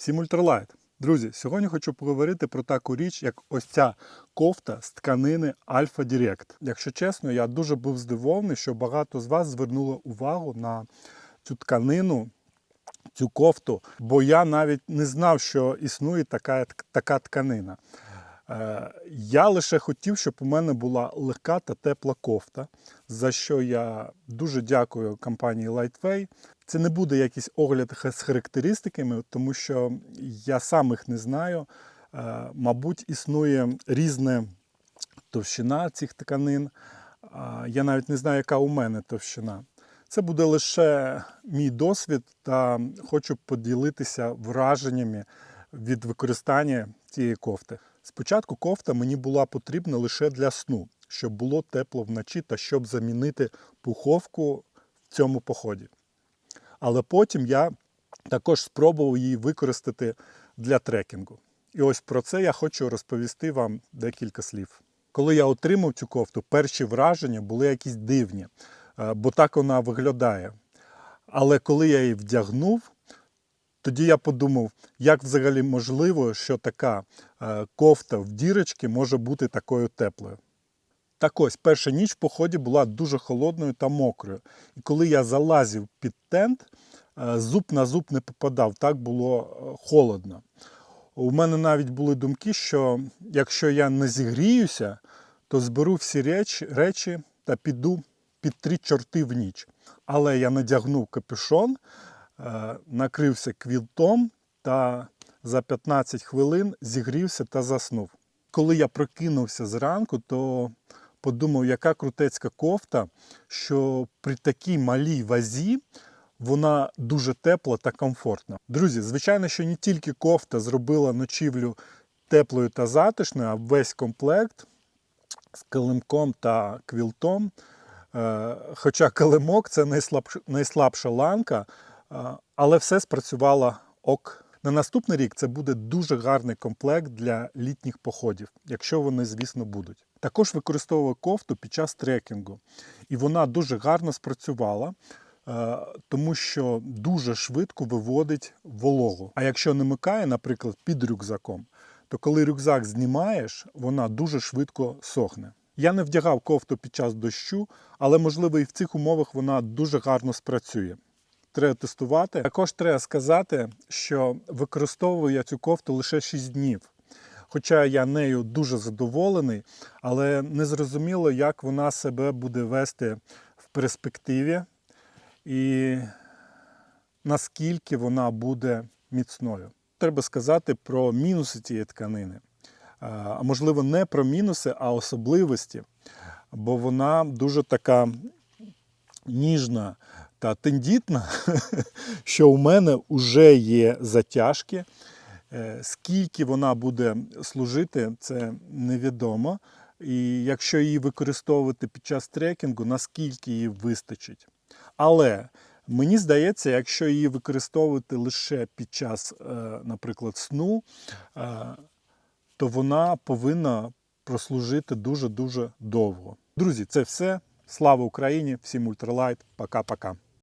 Всім ультралайт. Друзі, сьогодні хочу поговорити про таку річ, як ось ця кофта з тканини Alpha Direct. Якщо чесно, я дуже був здивований, що багато з вас звернуло увагу на цю тканину, цю кофту, бо я навіть не знав, що існує така, така тканина. Е, Я лише хотів, щоб у мене була легка та тепла кофта, за що я дуже дякую компанії Lightway. Це не буде якийсь огляд з характеристиками, тому що я сам їх не знаю. Е, Мабуть, існує різна товщина цих тканин. Я навіть не знаю, яка у мене товщина. Це буде лише мій досвід, та хочу поділитися враженнями від використання цієї кофти. Спочатку кофта мені була потрібна лише для сну, щоб було тепло вночі та щоб замінити пуховку в цьому поході. Але потім я також спробував її використати для трекінгу. І ось про це я хочу розповісти вам декілька слів. Коли я отримав цю кофту, перші враження були якісь дивні, е, бо так вона виглядає. Але коли я її вдягнув, тоді я подумав, як взагалі можливо, що така е, кофта в дірочці може бути такою теплою. Так ось, перша ніч в поході була дуже холодною та мокрою. І коли я залазив під тент, е, зуб на зуб не попадав, так було е, холодно. У мене навіть були думки, що якщо я не зігріюся, то зберу всі речі, речі та піду під три чорти в ніч. Але я надягнув капюшон, накрився квілтом та за 15 хвилин зігрівся та заснув. Коли я прокинувся зранку, то подумав, яка крутецька кофта, що при такій малій вазі вона дуже тепла та комфортна. Друзі, звичайно, що не тільки кофта зробила ночівлю теплою та затишною, а весь комплект з килимком та квілтом. Е, Хоча килимок це найслабша ланка, е, але все спрацювало ок. На наступний рік це буде дуже гарний комплект для літніх походів, якщо вони, звісно, будуть. Також використовую кофту під час трекінгу, і вона дуже гарно спрацювала, е, тому що дуже швидко виводить вологу. А якщо не микає, наприклад, під рюкзаком, то коли рюкзак знімаєш, вона дуже швидко сохне. Я не вдягав кофту під час дощу, але можливо і в цих умовах вона дуже гарно спрацює. Треба тестувати. Також треба сказати, що використовую я цю кофту лише 6 днів. Хоча я нею дуже задоволений, але не зрозуміло, як вона себе буде вести в перспективі і наскільки вона буде міцною. Треба сказати про мінуси цієї тканини. А можливо, не про мінуси, а особливості, бо вона дуже така ніжна та тендітна, що у мене вже є затяжки. Е, Скільки вона буде служити, це невідомо. І якщо її використовувати під час трекінгу, наскільки її вистачить. Але мені здається, якщо її використовувати лише під час, е, наприклад, сну, е, то вона повинна прослужити дуже-дуже довго. Друзі, це все. Слава Україні! Всім ультралайт. Пока-пока.